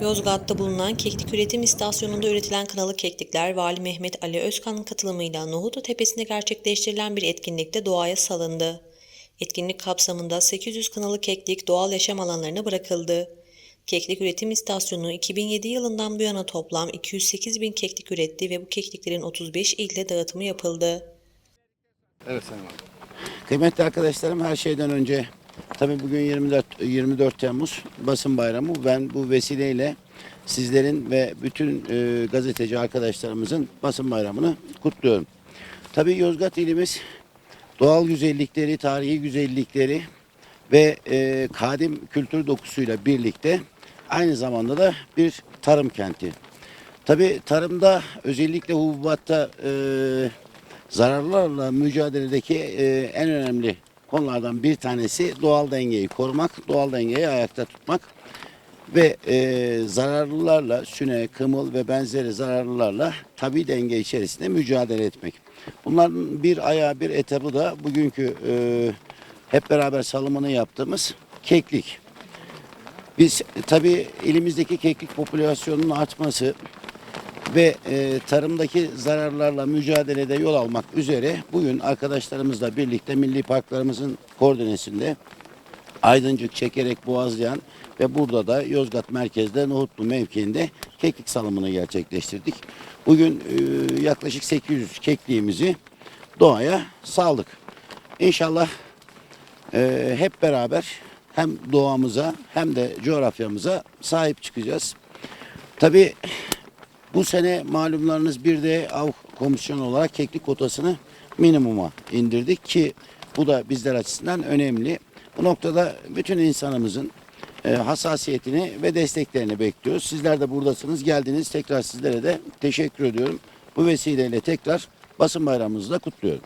Yozgat'ta bulunan keklik üretim istasyonunda üretilen kınalı keklikler Vali Mehmet Ali Özkan'ın katılımıyla Nohutu Tepesi'nde gerçekleştirilen bir etkinlikte doğaya salındı. Etkinlik kapsamında 800 kınalı keklik doğal yaşam alanlarına bırakıldı. Keklik üretim istasyonu 2007 yılından bu yana toplam 208 bin keklik üretti ve bu kekliklerin 35 ilde dağıtımı yapıldı. Evet Sayın. Kıymetli arkadaşlarım her şeyden önce tabii bugün 24 24 Temmuz basın bayramı. Ben bu vesileyle sizlerin ve bütün e, gazeteci arkadaşlarımızın basın bayramını kutluyorum. Tabii Yozgat ilimiz doğal güzellikleri, tarihi güzellikleri ve e, kadim kültür dokusuyla birlikte aynı zamanda da bir tarım kenti. Tabii tarımda özellikle hububatta e, zararlarla mücadeledeki e, en önemli konulardan bir tanesi doğal dengeyi korumak, doğal dengeyi ayakta tutmak ve e, zararlılarla, süne, kımıl ve benzeri zararlılarla tabi denge içerisinde mücadele etmek. Bunların bir ayağı bir etabı da bugünkü e, hep beraber salımını yaptığımız keklik. Biz tabi elimizdeki keklik popülasyonunun artması ve e, tarımdaki zararlarla mücadelede yol almak üzere bugün arkadaşlarımızla birlikte milli parklarımızın koordinesinde Aydıncık, Çekerek, Boğazlayan ve burada da Yozgat merkezde Nohutlu mevkiinde keklik salımını gerçekleştirdik. Bugün e, yaklaşık 800 kekliğimizi doğaya saldık. İnşallah e, hep beraber hem doğamıza hem de coğrafyamıza sahip çıkacağız. Tabii bu sene malumlarınız bir de av komisyonu olarak keklik kotasını minimuma indirdik ki bu da bizler açısından önemli. Bu noktada bütün insanımızın e, hassasiyetini ve desteklerini bekliyoruz. Sizler de buradasınız. Geldiniz. Tekrar sizlere de teşekkür ediyorum. Bu vesileyle tekrar basın bayramımızı da kutluyorum.